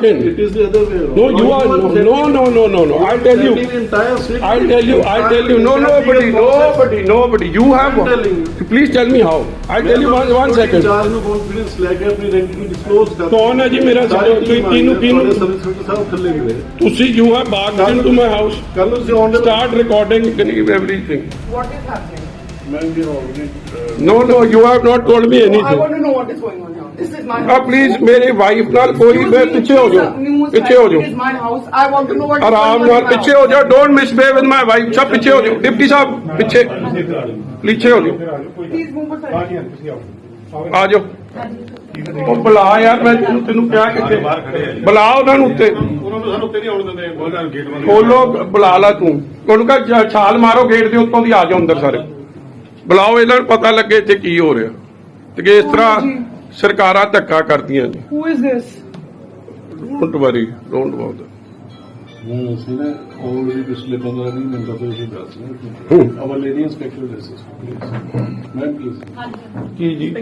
It is the other way around. No, you are, no, no, no, no, no. I'll tell you. I'll tell you, I'll tell you. No, nobody, nobody, nobody. You have one. Please tell me how. I'll tell you one, one second. Charge में confidence लेके अपनी identity disclose कर कौन है जी मेरा कोई तीनों तुसी house everything what is happening is happening? ਮੈਂ ਵੀ already No, no, you have not told me I anything. want to know what is going on here. This is my ਆ house. ਪਲੀਜ਼ ਮੇਰੀ ਵਾਈਫ ਨਾਲ ਕੋਈ Excuse ਮੈਂ me, ਪਿੱਛੇ ਹੋ please, ਜਾਓ uh, news ਪਿੱਛੇ ਹੋ ਜਾਓ It is my house. I want to know what is ਆਰਾਮ going on ਨਾਲ in my ਪਿੱਛੇ house. ਹੋ ਜਾਓ don't misbehave with my wife ਸਭ ਪਿੱਛੇ ਹੋ ਜਾਓ ਡਿਪਟੀ ਸਾਹਿਬ ਪਿੱਛੇ ਪਿੱਛੇ ਹੋ ਜਾਓ Please move aside. ਆ ਜਾਓ ਉਹ ਬੁਲਾ ਯਾਰ ਮੈਂ ਤੈਨੂੰ ਤੈਨੂੰ ਕਿਹਾ ਕਿੱਥੇ ਬੁਲਾ ਉਹਨਾਂ ਨੂੰ ਉੱਤੇ ਉਹਨਾਂ ਨੂੰ ਸਾਨੂੰ ਤੇਰੀ ਆਉਣ ਦਿੰਦੇ ਨੂੰ ਗੇਟ ਬੰਦ ਖੋਲੋ ਬੁਲਾ ਲਾ ਤੂੰ ਉਹਨੂੰ ਕਹ ਛਾਲ ਮਾਰੋ ਗੇਟ ਦੇ ਉੱਤੋਂ ਦੀ ਆ ਜਾਓ ਅੰਦਰ ਸਾਰੇ ਬੁਲਾਓ ਇਹਨਾਂ ਨੂੰ ਪਤਾ ਲੱਗੇ ਇੱਥੇ ਕੀ ਹੋ ਰਿਹਾ ਤੇ ਕਿ ਇਸ ਤਰ੍ਹਾਂ ਸਰਕਾਰਾਂ ਧੱਕਾ ਕਰਦੀਆਂ ਨੇ Who is this? Don't worry don't about ਹੂੰ ਅਸੀਂ ਨਾ ਆਲਰੇਡੀ ਪਿਛਲੇ 15 ਦਿਨ ਮਿੰਟਾਂ ਤੋਂ ਇਹ ਦੱਸ ਹੂੰ। Our lady inspector this is please ma'am please ਕੀ ਜੀ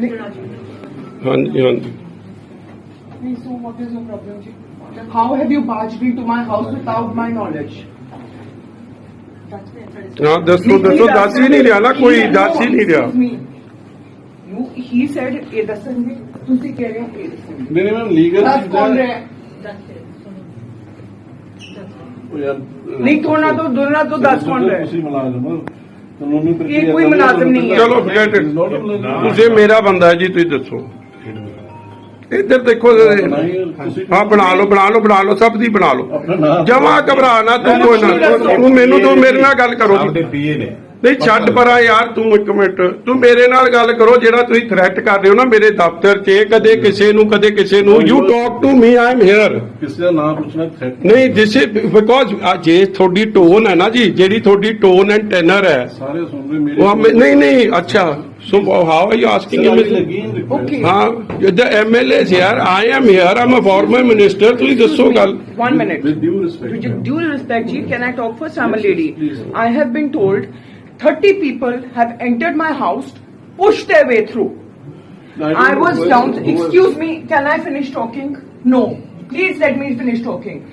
ਹਾਂਜੀ ਹਾਂਜੀ Please, so what is your problem? ji? How have you barged into my house without my knowledge? ਹਾਂ ਦੱਸੋ ਦੱਸੋ ਦੱਸ ਹੀ ਨਹੀਂ ਰਿਹਾ ਨਾ ਕੋਈ ਦੱਸ ਹੀ ਨਹੀਂ ਰਿਹਾ Excuse me. You, he said, ਇਹ ਦੱਸਣਗੇ ਤੁਸੀਂ ਕਹਿ ਰਹੇ ਹੋ ਇਹ ਦੱਸਣਗੇ ਨਹੀਂ ਨਹੀਂ ਮੈਮ ਲੀਗਲ ਦੱਸ ਕੌਣ ਰਿਹਾ ਹੈ? ਯਾਰ ਨਹੀਂ ਤੋੜਨਾ ਤੋਂ ਦੋਨਾ ਤੋਂ ਦੱਸ ਕੌਣ ਰਿਹਾ ਹੈ? ਤੁਸੀਂ ਮੁਲਾਜ਼ਮ ਹੋ ਕਾਨੂੰਨੀ ਪ੍ਰਕਿਰਿਆ ਇਹ ਕੋਈ ਮੁਲਾਜ਼ਮ ਨਹੀਂ ਹੈ। ਚਲੋ forget it. ਤੁਸੀਂ ਮੇਰਾ ਬੰਦਾ ਹੈ ਜੀ ਤੁਸੀਂ ਦੱਸੋ ਇੱਧਰ ਦੇਖੋ ਹਾਂ ਬਣਾ ਲਓ ਬਣਾ ਲਓ ਬਣਾ ਲਓ ਸਭ ਦੀ ਬਣਾ ਲਓ। ਜਮਾ ਘਬਰਾ ਨਾ ਤੂੰ ਕੋਈ ਨਾ। ਤੂੰ ਮੈਨੂੰ ਤੂੰ ਮੇਰੇ ਨਾਲ ਗੱਲ ਕਰੋ ਆਪਦੇ ਪੀਏ ਨੇ। ਨਹੀਂ ਛੱਡ ਪਰਾਂ ਯਾਰ ਤੂੰ ਇੱਕ ਮਿੰਟ। ਤੂੰ ਮੇਰੇ ਨਾਲ ਗੱਲ ਕਰੋ ਜਿਹੜਾ ਤੁਸੀਂ ਥ੍ਰੈਟ ਕਰ ਰਹੇ ਹੋ ਨਾ ਮੇਰੇ ਦਫ਼ਤਰ 'ਚ ਕਦੇ ਕਿਸੇ ਨੂੰ ਕਦੇ ਕਿਸੇ ਨੂੰ। You talk to me I am here ਕਿਸੇ ਦਾ ਨਾਮ ਪੁੱਛਣਾ ਥ੍ਰੈਟ ਨਹੀਂ ਦਿਸ ਇਜ਼ ਬਿਕੋਜ਼ ਜੇ ਤੁਹਾਡੀ ਟੋਨ ਹੈ ਨਾ ਜੀ ਜਿਹੜੀ ਤੁਹਾਡੀ ਟੋਨ ਐਂਡ ਟੈਨਰ ਹੈ। ਸਾਰੇ ਸੁਣ ਰਹੇ ਮੇਰੇ ਨਹੀਂ ਨਹੀਂ ਅੱਛਾ। So how are you asking report. Okay. हाँ the MLAs here. I am here. I'm a former minister. Please just gal. One minute. With due respect. With due respect, Ji, can I talk for I'm lady. Please. I have been told 30 people have entered my house, pushed their way through. I was down. Excuse me. Can I finish talking? No. Please let me finish talking.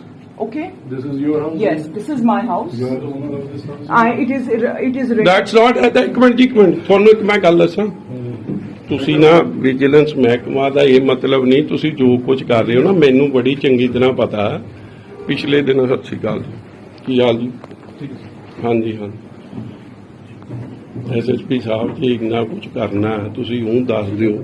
Okay. This is your house? Yes, this is my house. You are the owner of this house? I. It is. It is. That's not at ਇੱਕ minute ਜੀ, ਇੱਕ minute ਤੁਹਾਨੂੰ ਇੱਕ ਮੈਂ ਗੱਲ ਦੱਸਾਂ ਤੁਸੀਂ ਨਾ ਵਿਜੀਲੈਂਸ ਮਹਿਕਮਾ ਦਾ ਇਹ ਮਤਲਬ ਨਹੀਂ ਤੁਸੀਂ ਜੋ ਕੁਝ ਕਰ ਰਹੇ ਹੋ ਨਾ ਮੈਨੂੰ ਬੜੀ ਚੰਗੀ ਤਰ੍ਹਾਂ ਪਤਾ ਹੈ ਪਿਛਲੇ ਦਿਨ ਸਤਿ ਸ਼੍ਰੀ ਅਕਾਲ ਜੀ ਕੀ ਹਾਲ ਜੀ ਹਾਂਜੀ ਹਾਂ ਐਸਐਸਪੀ ਸਾਹਿਬ ਜੀ ਇੰਨਾ ਕੁਝ ਕਰਨਾ ਤੁਸੀਂ ਉਹ ਦੱਸ ਦਿਓ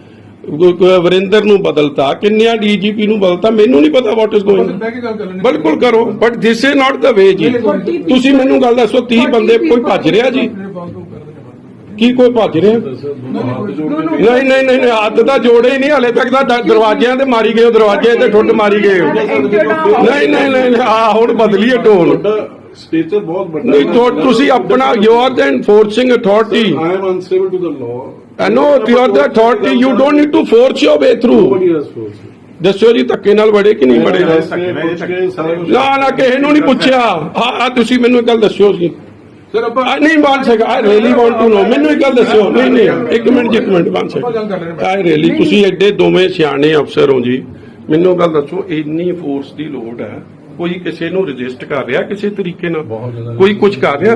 ਵਰਿੰਦਰ ਨੂੰ ਬਦਲਤਾ ਕਿੰਨਿਆਂ ਡੀਜੀਪੀ ਨੂੰ ਬਦਲਤਾ ਮੈਨੂੰ ਨਹੀਂ ਪਤਾ ਵਾਟ ਇਜ਼ ਗੋਇੰਗ ਬਿਲਕੁਲ ਕਰੋ but this is not the way ਜੀ ਤੁਸੀਂ ਮੈਨੂੰ ਗੱਲ ਦੱਸੋ 30 ਬੰਦੇ ਕੋਈ ਭੱਜ ਰਿਹਾ ਜੀ ਕੀ ਕੋਈ ਭੱਜ ਰਿਹਾ ਨਹੀਂ ਨਹੀਂ ਨਹੀਂ ਨਹੀਂ, ਹੱਥ ਤਾਂ ਜੋੜੇ ਹੀ ਨਹੀਂ ਹਲੇ ਤੱਕ ਤਾਂ ਦ- ਦਰਵਾਜ਼ਿਆਂ ਤੇ ਮਾਰੀ ਗਏ ਦਰਵਾਜ਼ੇ ਤੇ ਠੁੱਡ ਮਾਰੀ ਗਏ ਨਹੀਂ ਨਹੀਂ ਨਹੀਂ ਆ ਹੁਣ ਬਦਲੀਏ ਟੋਨ ਤੁਹਾਡਾ ਸਟੇਚਰ ਬਹੁਤ ਵੱਡਾ ਨਹੀਂ ਤੁਸੀਂ ਆਪਣਾ you are the enforcing authority I am unsable to the law. I know you are the authority. You don't need to force your way through. Nobody has forced ਜੀ ਧੱਕੇ ਨਾਲ ਵੜੇ ਕਿ ਨਹੀਂ ਵੜੇ? ਨਾ ਨਾ ਕਿਸੇ ਨੂੰ ਨਹੀਂ ਪੁੱਛਿਆ। ਆ ਆ ਤੁਸੀਂ ਮੈਨੂੰ ਇੱਕ ਗੱਲ ਦੱਸਿਓ ਜੀ। ਸਰ ਆਪਾਂ ਨਹੀਂ ਬਣ ਸਕਾ I really want to know ਮੈਨੂੰ ਇੱਕ ਗੱਲ ਦੱਸਿਓ। ਨਹੀਂ ਨਹੀਂ ਇੱਕ ਮਿੰਟ ਜੀ, ਇੱਕ ਮਿੰਟ ਬਣ ਆਪਾਂ ਗੱਲ ਕਰ ਰਹੇ ਸਕਾ ਹਾਂ। ਆਈ ਰੀਲੀ ਤੁਸੀਂ ਐਡੇ ਦੋਵੇਂ ਸਿਆਣੇ ਅਫਸਰ ਹੋ ਜੀ। ਮੈਨੂੰ ਗੱਲ ਦੱਸੋ ਇੰਨੀ ਫੋਰਸ ਦੀ ਲੋੜ ਹੈ? ਕੋਈ ਕਿਸੇ ਨੂੰ ਰਜਿਸਟ ਕਰ ਰਿਹਾ? ਕਿਸੇ ਤਰੀਕੇ ਨਾਲ? ਕੋਈ ਕੁਝ ਕਰ ਰਿਹਾ?